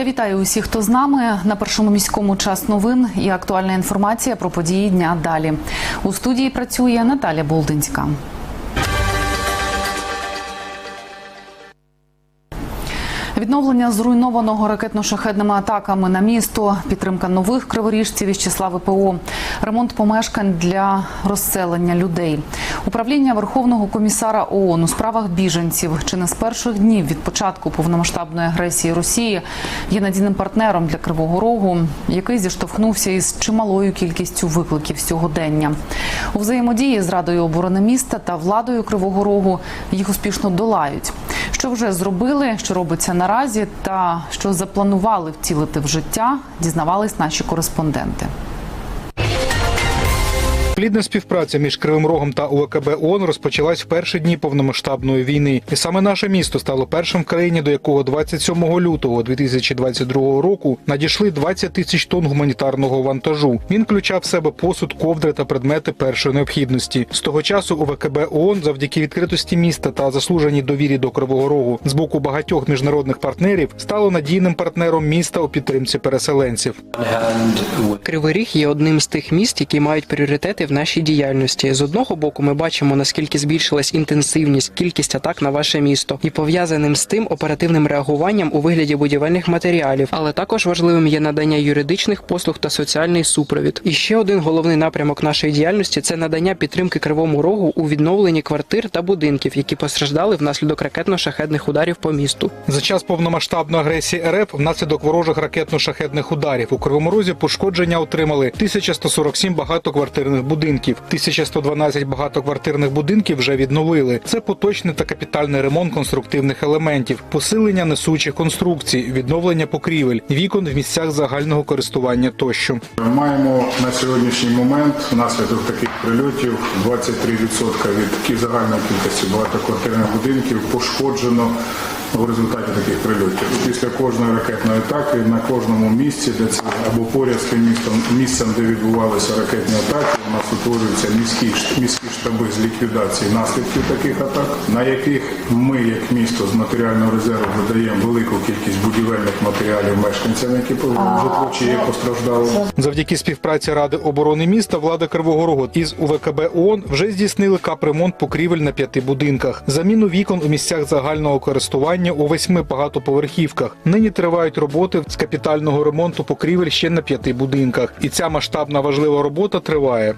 Я вітаю усіх, хто з нами на першому міському час новин і актуальна інформація про події дня далі. У студії працює Наталя Болдинська. Відновлення зруйнованого ракетно-шахедними атаками на місто, підтримка нових криворіжців із числа ВПО, ремонт помешкань для розселення людей. Управління Верховного комісара ООН у справах біженців чи не з перших днів від початку повномасштабної агресії Росії є надійним партнером для Кривого Рогу, який зіштовхнувся із чималою кількістю викликів сьогодення. У взаємодії з Радою оборони міста та владою Кривого Рогу їх успішно долають. Що вже зробили, що робиться наразі, та що запланували втілити в життя, дізнавались наші кореспонденти. Плідна співпраця між Кривим Рогом та УВКБ ООН розпочалась в перші дні повномасштабної війни. І саме наше місто стало першим в країні, до якого 27 лютого 2022 року надійшли 20 тисяч тонн гуманітарного вантажу. Він включав в себе посуд, ковдри та предмети першої необхідності. З того часу УВКБ ООН завдяки відкритості міста та заслуженій довірі до Кривого Рогу з боку багатьох міжнародних партнерів стало надійним партнером міста у підтримці переселенців. Кривий Ріг є одним з тих міст, які мають пріоритети в нашій діяльності. З одного боку, ми бачимо наскільки збільшилась інтенсивність, кількість атак на ваше місто, і пов'язаним з тим оперативним реагуванням у вигляді будівельних матеріалів. Але також важливим є надання юридичних послуг та соціальний супровід. І ще один головний напрямок нашої діяльності це надання підтримки кривому рогу у відновленні квартир та будинків, які постраждали внаслідок ракетно-шахедних ударів по місту. За час повномасштабної агресії РФ внаслідок ворожих ракетно-шахетних ударів у Кривому Розі пошкодження отримали 1147 багатоквартирних будинків, 1112 багатоквартирних будинків вже відновили. Це поточний та капітальний ремонт конструктивних елементів, посилення несучих конструкцій, відновлення покрівель, вікон в місцях загального користування тощо. Маємо на сьогоднішній момент внаслідок таких прильотів 23% від загальної кількості багатоквартирних будинків пошкоджено в результаті таких прильотів. Після кожної ракетної атаки на кожному місці, де це або поряд з тим містом, місцем, де відбувалися ракетні атаки, у нас утворюються міські, міські штаби з ліквідації наслідків таких атак, на яких ми, як місто з матеріального резерву, видаємо велику кількість будівельних матеріалів мешканцям, які житло чи є постраждали. Завдяки співпраці Ради оборони міста влада Кривого Рогу із УВКБ ООН вже здійснили капремонт покрівель на п'яти будинках, заміну вікон у місцях загального користування у восьми багатоповерхівках. Нині тривають роботи з капітального ремонту покрівель ще на п'яти будинках, і ця масштабна важлива робота триває.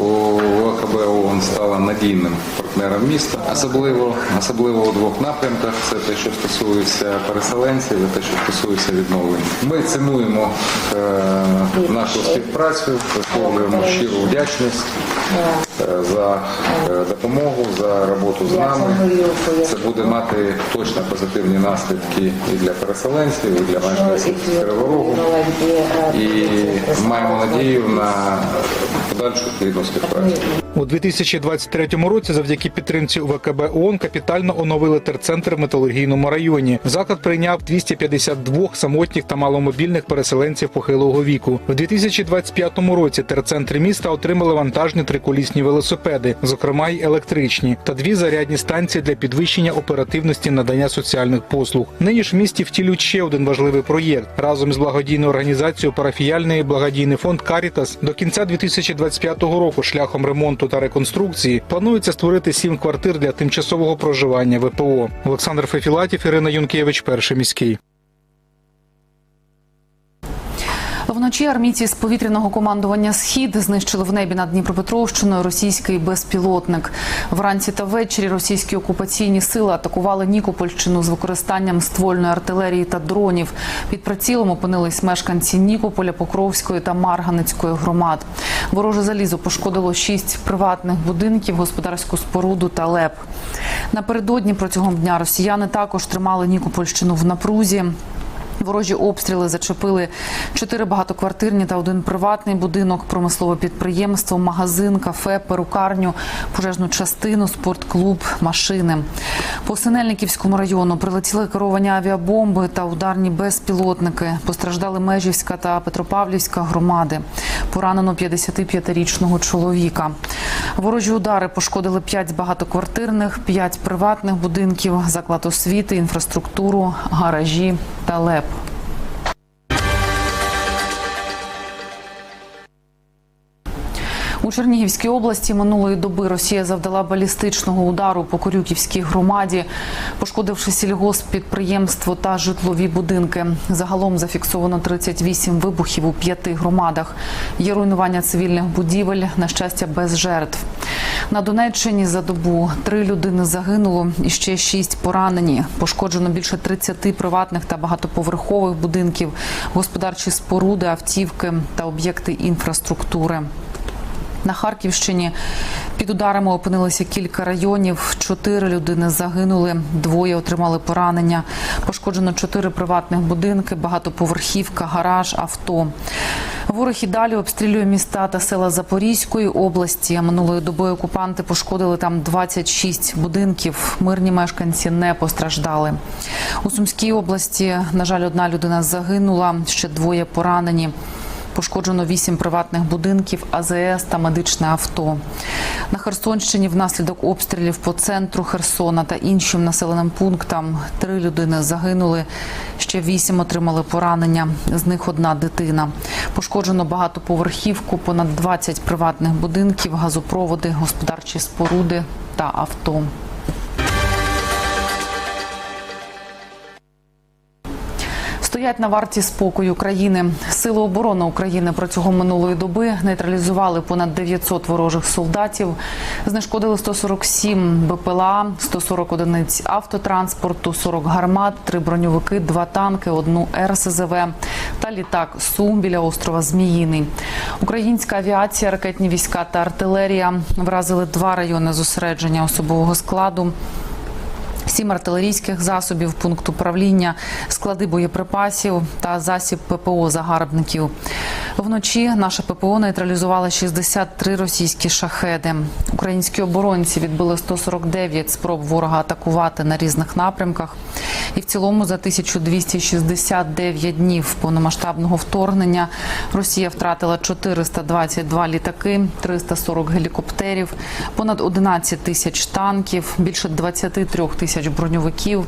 ОКБ ООН стала надійним партнером міста, особливо, особливо у двох напрямках. Це те, що стосується переселенців, те, що стосується відновлення. Ми цінуємо е, нашу співпрацю, висловлюємо щиру вдячність за е, допомогу, за роботу з нами. Це буде мати точно позитивні наслідки і для переселенців, і для мешканців переворогу І маємо надію на подальшу плідну співпрацю. У 2023 році, завдяки підтримці УВКБ ООН, капітально оновили терцентр в металургійному районі. Заклад прийняв 252 самотніх та маломобільних переселенців похилого віку. У 2025 році терцентри міста отримали вантажні триколісні велосипеди, зокрема й електричні, та дві зарядні станції для підвищення оперативності надання соціальних послуг. Нині ж в місті втілюють ще один важливий проєкт разом з благодійною організацією парафіяльний благодійний фонд Карітас до кінця 2025 року шляхом ремонту та реконструкції планується створити сім квартир для тимчасового проживання ВПО. Олександр Фефілатів, Ірина Юнкевич, перший міський. Вночі армійці з повітряного командування Схід знищили в небі над Дніпропетровщиною російський безпілотник. Вранці та ввечері російські окупаційні сили атакували Нікопольщину з використанням ствольної артилерії та дронів. Під прицілом опинились мешканці Нікополя, Покровської та Марганецької громад. Вороже залізо пошкодило шість приватних будинків, господарську споруду та леп. Напередодні протягом дня росіяни також тримали Нікопольщину в напрузі. Ворожі обстріли зачепили чотири багатоквартирні та один приватний будинок, промислове підприємство, магазин, кафе, перукарню, пожежну частину, спортклуб, машини. По Синельниківському району прилетіли керовані авіабомби та ударні безпілотники. Постраждали Межівська та Петропавлівська громади. Поранено 55-річного чоловіка. Ворожі удари пошкодили 5 багатоквартирних, 5 приватних будинків, заклад освіти, інфраструктуру, гаражі та. У Чернігівській області минулої доби Росія завдала балістичного удару по Корюківській громаді, пошкодивши сільгосппідприємство та житлові будинки. Загалом зафіксовано 38 вибухів у п'яти громадах. Є руйнування цивільних будівель, на щастя, без жертв. На Донеччині за добу три людини загинуло і ще шість поранені. Пошкоджено більше 30 приватних та багатоповерхових будинків, господарчі споруди, автівки та об'єкти інфраструктури. На Харківщині під ударами опинилися кілька районів. Чотири людини загинули, двоє отримали поранення. Пошкоджено чотири приватних будинки, багатоповерхівка, гараж, авто. Ворог і далі обстрілює міста та села Запорізької області. Минулої доби окупанти пошкодили там 26 будинків. Мирні мешканці не постраждали. У Сумській області, на жаль, одна людина загинула, ще двоє поранені. Пошкоджено вісім приватних будинків, АЗС та медичне авто. На Херсонщині внаслідок обстрілів по центру Херсона та іншим населеним пунктам три людини загинули. Ще вісім отримали поранення. З них одна дитина. Пошкоджено багатоповерхівку, понад 20 приватних будинків, газопроводи, господарчі споруди та авто. Стоять на варті спокою України. Сили оборони України протягом минулої доби нейтралізували понад 900 ворожих солдатів, знешкодили 147 БПЛА, 140 одиниць автотранспорту, 40 гармат, 3 броньовики, 2 танки, одну РСЗВ та літак Су біля острова Зміїний. Українська авіація, ракетні війська та артилерія вразили два райони зосередження особового складу. Сім артилерійських засобів, пункт управління, склади боєприпасів та засіб ППО загарбників. Вночі наше ППО нейтралізувало 63 російські шахеди. Українські оборонці відбили 149 спроб ворога атакувати на різних напрямках. І в цілому за 1269 днів повномасштабного вторгнення Росія втратила 422 літаки, 340 гелікоптерів, понад 11 тисяч танків, більше 23 тисяч броньовиків.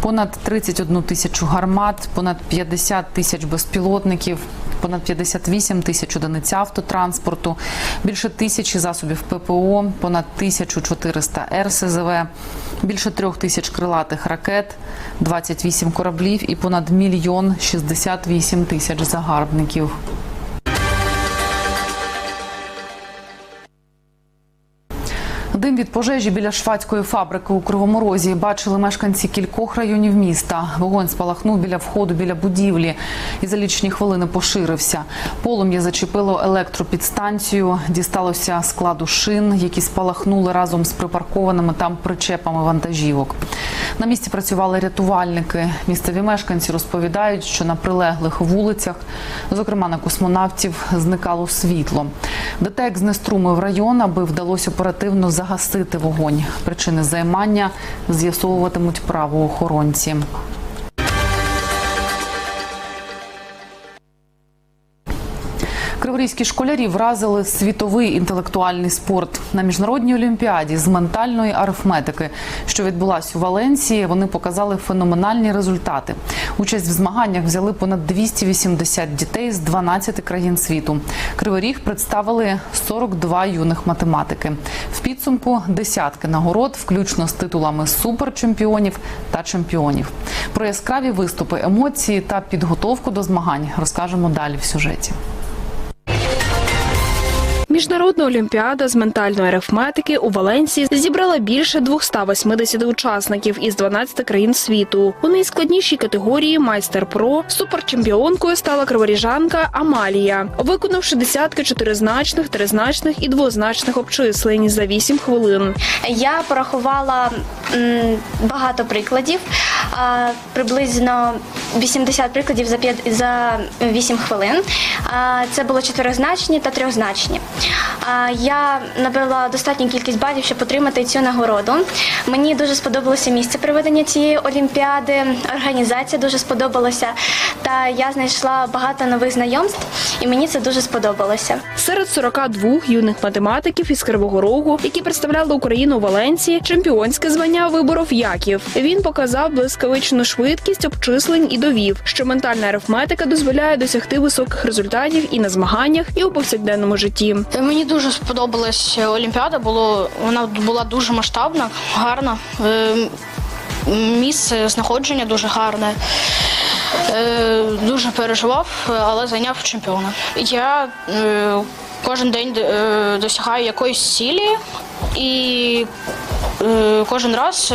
Понад 31 тисячу гармат, понад 50 тисяч безпілотників, понад 58 тисяч одиниць автотранспорту, більше тисячі засобів ППО, понад 1400 РСЗВ, більше трьох тисяч крилатих ракет, 28 кораблів і понад мільйон 68 тисяч загарбників. Дим від пожежі біля швадської фабрики у Кривому Розі бачили мешканці кількох районів міста. Вогонь спалахнув біля входу біля будівлі і за лічні хвилини поширився. Полум'я зачепило електропідстанцію, дісталося складу шин, які спалахнули разом з припаркованими там причепами вантажівок. На місці працювали рятувальники. Місцеві мешканці розповідають, що на прилеглих вулицях, зокрема на космонавтів, зникало світло. ДТЕК знеструмив район, аби вдалося оперативно загасити вогонь. Причини займання з'ясовуватимуть правоохоронці. Криворізькі школярі вразили світовий інтелектуальний спорт на міжнародній олімпіаді з ментальної арифметики, що відбулась у Валенції. Вони показали феноменальні результати. Участь в змаганнях взяли понад 280 дітей з 12 країн світу. Кривий Ріг представили 42 юних математики. В підсумку десятки нагород, включно з титулами суперчемпіонів та чемпіонів. Про яскраві виступи, емоції та підготовку до змагань розкажемо далі в сюжеті. Міжнародна олімпіада з ментальної арифметики у Валенції зібрала більше 280 учасників із 12 країн світу. У найскладнішій категорії майстер про суперчемпіонкою стала криворіжанка Амалія, виконавши десятки чотиризначних, тризначних і двозначних обчислень за 8 хвилин. Я порахувала багато прикладів, приблизно 80 прикладів за 5, за 8 хвилин. А, Це було чотиризначні та трьохзначні. Я набрала достатню кількість балів, щоб отримати цю нагороду. Мені дуже сподобалося місце проведення цієї олімпіади. Організація дуже сподобалася, та я знайшла багато нових знайомств, і мені це дуже сподобалося. Серед 42 юних математиків із Кривого Рогу, які представляли Україну у Валенції, чемпіонське звання виборов Яків. Він показав блискавичну швидкість обчислень і довів, що ментальна арифметика дозволяє досягти високих результатів і на змаганнях, і у повсякденному житті. Мені дуже сподобалась Олімпіада. Було вона була дуже масштабна, гарна. Е, Місце знаходження дуже гарне. Е, Дуже переживав, але зайняв чемпіона. Я е, кожен день е, досягаю якоїсь цілі і е, кожен раз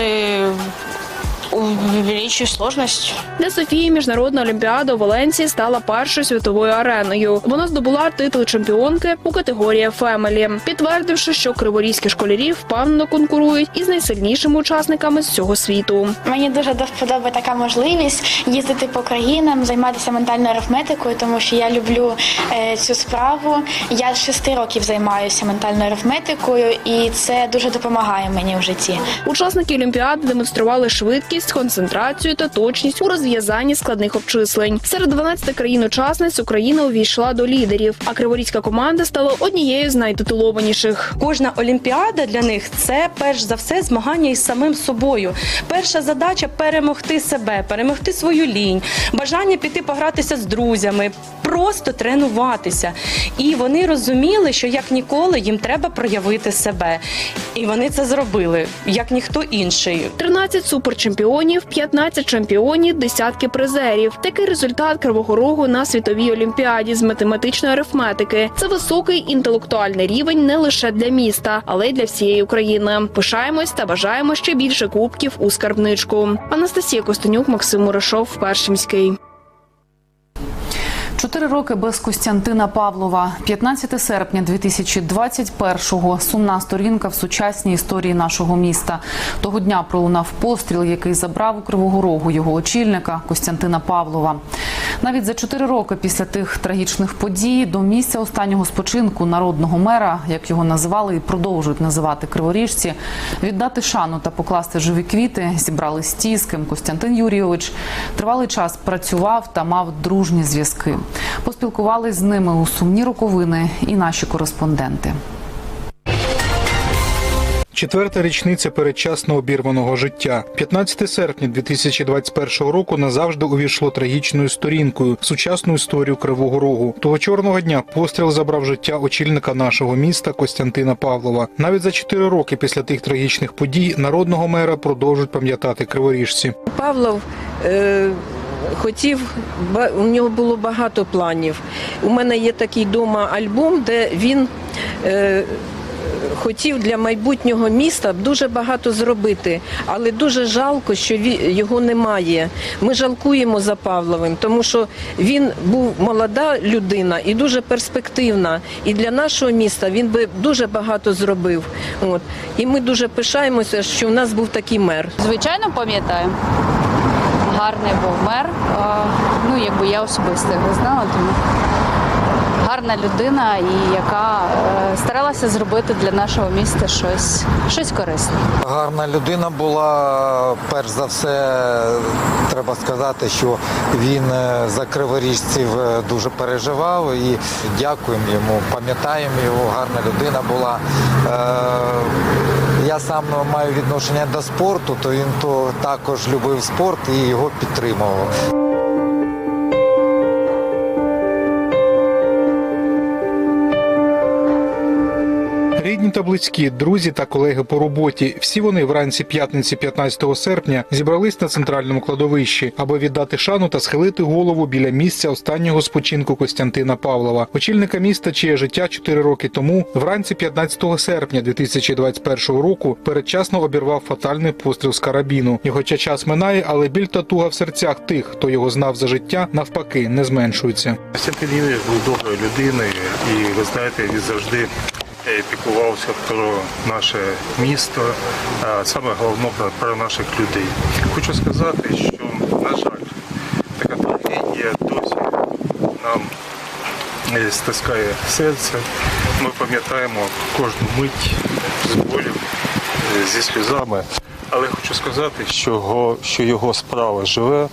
увеличую сложність. Для Софії міжнародна олімпіада у Валенції стала першою світовою ареною. Вона здобула титул чемпіонки у категорії Фемелі, підтвердивши, що криворізькі школярі впевнено конкурують із найсильнішими учасниками з цього світу. Мені дуже до вподоби така можливість їздити по країнам, займатися ментальною арифметикою, тому що я люблю е, цю справу. Я з шести років займаюся ментальною арифметикою, і це дуже допомагає мені в житті. Учасники олімпіади демонстрували швидкість, концентрацію та точність у розв'язанні складних обчислень. Серед 12 країн-учасниць Україна увійшла до лідерів, а криворізька команда стала однією з найтитулованіших. Кожна олімпіада для них це перш за все змагання із самим собою. Перша задача перемогти себе, перемогти свою лінь, бажання піти погратися з друзями, просто тренуватися. І вони розуміли, що як ніколи їм треба проявити себе. І вони це зробили, як ніхто інший. 13 суперчемпіонів, 15 чемпіонів, десятки призерів. Такий результат Кривого Рогу на світовій олімпіаді з математичної арифметики. Це високий інтелектуальний рівень не лише для міста, але й для всієї України. Пишаємось та бажаємо ще більше кубків у скарбничку. Анастасія Костенюк, Максим Мурашов, Першимський. Чотири роки без Костянтина Павлова. 15 серпня 2021-го. Сумна сторінка в сучасній історії нашого міста. Того дня пролунав постріл, який забрав у Кривого Рогу його очільника Костянтина Павлова. Навіть за чотири роки після тих трагічних подій до місця останнього спочинку народного мера, як його називали і продовжують називати криворіжці, віддати шану та покласти живі квіти, зібрали ким Костянтин Юрійович тривалий час працював та мав дружні зв'язки. Поспілкувались з ними у сумні роковини і наші кореспонденти. Четверта річниця передчасно обірваного життя. 15 серпня 2021 року назавжди увійшло трагічною сторінкою сучасну історію Кривого Рогу. Того чорного дня постріл забрав життя очільника нашого міста Костянтина Павлова. Навіть за 4 роки після тих трагічних подій народного мера продовжують пам'ятати криворіжці. Павлов е, хотів, у нього було багато планів. У мене є такий дома альбом, де він е, хотів для майбутнього міста дуже багато зробити, але дуже жалко, що його немає. Ми жалкуємо за Павловим, тому що він був молода людина і дуже перспективна. І для нашого міста він би дуже багато зробив. От. І ми дуже пишаємося, що в нас був такий мер. Звичайно, пам'ятаю. Гарний був мер. Ну, якби я особисто його знала, тому гарна людина, і яка е, старалася зробити для нашого міста щось, щось корисне. Гарна людина була. Перш за все, треба сказати, що він е, за криворіжців е, дуже переживав і дякуємо йому, пам'ятаємо його, гарна людина була. Я сам маю відношення до спорту, то він то також любив спорт і його підтримував. Та близькі, друзі та колеги по роботі. Всі вони вранці п'ятниці 15 серпня зібрались на центральному кладовищі, аби віддати шану та схилити голову біля місця останнього спочинку Костянтина Павлова, очільника міста, чиє життя 4 роки тому, вранці 15 серпня 2021 року, передчасно обірвав фатальний постріл з карабіну. Його час минає, але біль та туга в серцях тих, хто його знав за життя, навпаки, не зменшується. Костянтин Юрійович був доброю людиною, і ви знаєте, він завжди е, піклувався про наше місто, а саме головне про, про наших людей. Хочу сказати, що, на жаль, така трагедія досі нам е, стискає серце. Ми пам'ятаємо кожну мить з болю, е, зі сльозами. Але хочу сказати, що його, що його справа живе,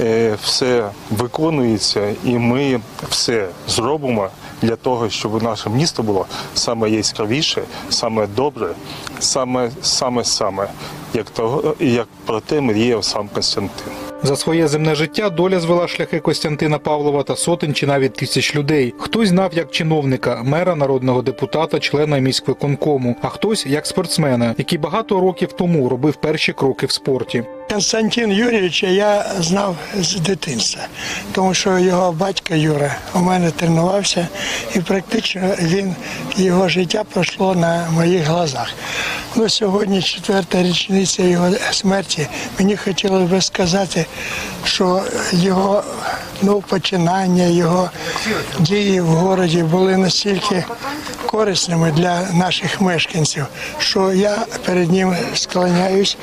е, все виконується, і ми все зробимо для того, щоб наше місто було саме яскравіше, саме добре, саме саме саме, як того, як про те мріяв сам Константин. За своє земне життя доля звела шляхи Костянтина Павлова та сотень чи навіть тисяч людей. Хтось знав як чиновника, мера, народного депутата, члена міськвиконкому, а хтось як спортсмена, який багато років тому робив перші кроки в спорті. Константин Юрійовича я знав з дитинства, тому що його батько Юра у мене тренувався, і практично він його життя пройшло на моїх глазах. Ну, сьогодні четверта річниця його смерті. Мені хотілося б сказати, що його ну, починання, його дії в місті були настільки корисними для наших мешканців, що я перед ним склоняюсь.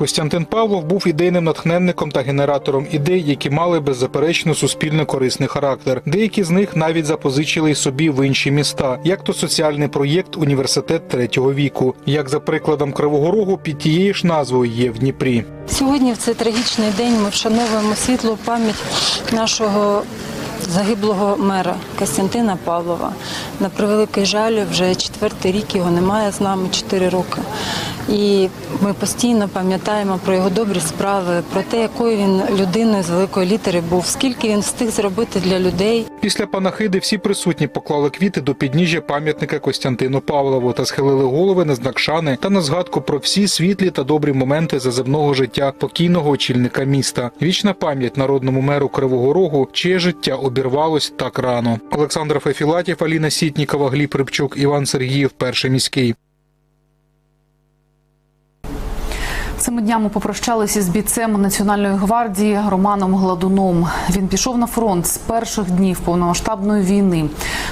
Костянтин Павлов був ідейним натхненником та генератором ідей, які мали беззаперечно суспільно корисний характер. Деякі з них навіть запозичили й собі в інші міста, як то соціальний проєкт Університет третього віку, як за прикладом Кривого Рогу під тією ж назвою є в Дніпрі. Сьогодні в цей трагічний день ми вшановуємо світлу пам'ять нашого загиблого мера Костянтина Павлова. На превеликий жаль, вже четвертий рік його немає з нами, чотири роки. І ми постійно пам'ятаємо про його добрі справи, про те, якою він людиною з великої літери був, скільки він встиг зробити для людей. Після панахиди всі присутні поклали квіти до підніжжя пам'ятника Костянтину Павлову та схилили голови на знак шани та на згадку про всі світлі та добрі моменти заземного життя покійного очільника міста. Вічна пам'ять народному меру Кривого Рогу, чиє життя обірвалось так рано. Олександр Фефілатів, Аліна Сітнікова, Гліб Рибчук, Іван Сергіїв, перший міський. Цими днями попрощалися з бійцем Національної гвардії Романом Гладуном. Він пішов на фронт з перших днів повномасштабної війни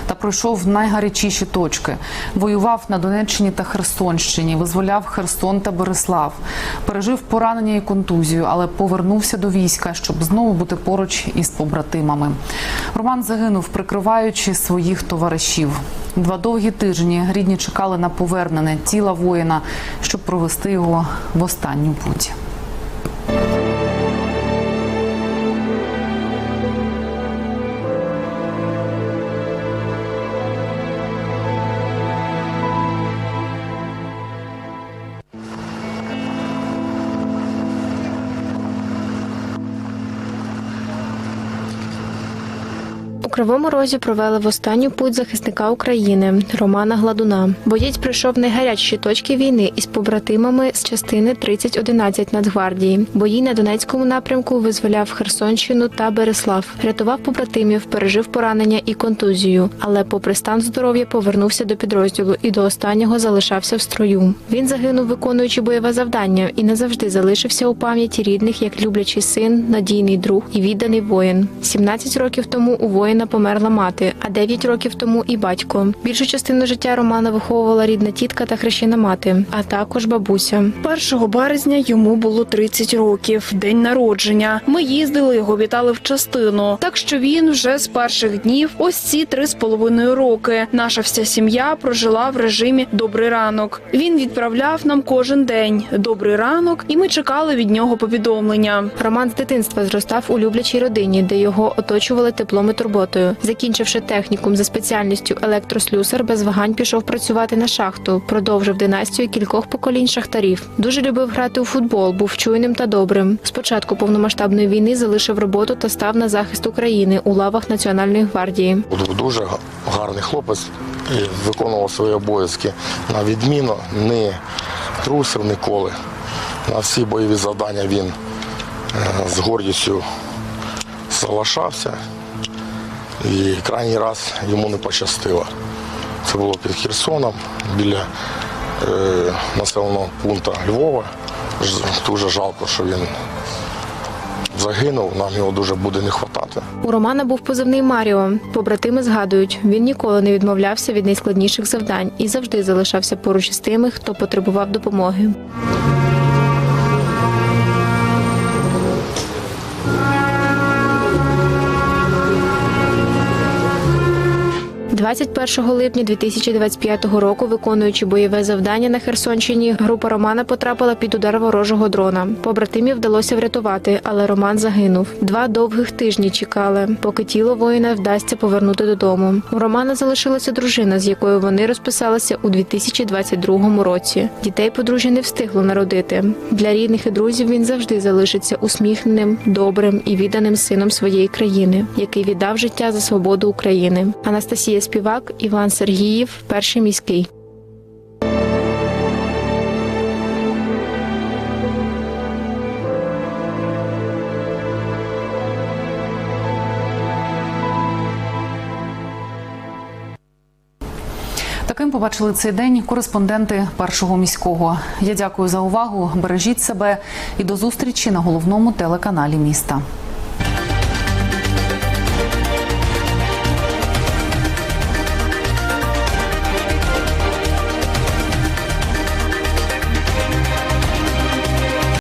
та пройшов найгарячіші точки. Воював на Донеччині та Херсонщині, визволяв Херсон та Береслав. Пережив поранення і контузію, але повернувся до війська, щоб знову бути поруч із побратимами. Роман загинув, прикриваючи своїх товаришів. Два довгі тижні рідні чекали на повернення тіла воїна, щоб провести його в останню путь. У Кривому Розі провели в останню путь захисника України Романа Гладуна. Боєць пройшов найгарячіші точки війни із побратимами з частини 3011 Нацгвардії. Бої на Донецькому напрямку визволяв Херсонщину та Береслав. Рятував побратимів, пережив поранення і контузію. Але, попри стан здоров'я, повернувся до підрозділу і до останнього залишався в строю. Він загинув, виконуючи бойове завдання, і назавжди залишився у пам'яті рідних як люблячий син, надійний друг і відданий воїн. 17 років тому у воїна померла мати, а 9 років тому і батько. Більшу частину життя Романа виховувала рідна тітка та хрещена мати, а також бабуся. 1 березня йому було 30 років, день народження. Ми їздили, його вітали в частину. Так що він вже з перших днів, ось ці три з половиною роки. Наша вся сім'я прожила в режимі Добрий ранок. Він відправляв нам кожен день добрий ранок, і ми чекали від нього повідомлення. Роман з дитинства зростав у люблячій родині, де його оточували теплом і турботою. Закінчивши технікум за спеціальністю електрослюсар, без вагань пішов працювати на шахту. Продовжив династію кількох поколінь шахтарів. Дуже любив грати у футбол, був чуйним та добрим. Спочатку повномасштабної війни залишив роботу та став на захист України у лавах Національної гвардії. Дуже гарний хлопець і виконував свої обов'язки на відміну, не трусив ніколи. На всі бойові завдання він е, з гордістю залишався. І крайній раз йому не пощастило. Це було під Херсоном біля е, населеного пункту Львова. Дуже жалко, що він загинув, нам його дуже буде не вистачати. У Романа був позивний Маріо. Побратими згадують, він ніколи не відмовлявся від найскладніших завдань і завжди залишався поруч із тими, хто потребував допомоги. 21 липня 2025 року, виконуючи бойове завдання на Херсонщині, група Романа потрапила під удар ворожого дрона. Побратимів вдалося врятувати, але Роман загинув. Два довгих тижні чекали, поки тіло воїна вдасться повернути додому. У Романа залишилася дружина, з якою вони розписалися у 2022 році. Дітей подружжя не встигло народити. Для рідних і друзів він завжди залишиться усміхненим, добрим і відданим сином своєї країни, який віддав життя за свободу України. Анастасія Співак, Іван Сергіїв, перший міський. Таким побачили цей день кореспонденти першого міського. Я дякую за увагу. Бережіть себе і до зустрічі на головному телеканалі міста.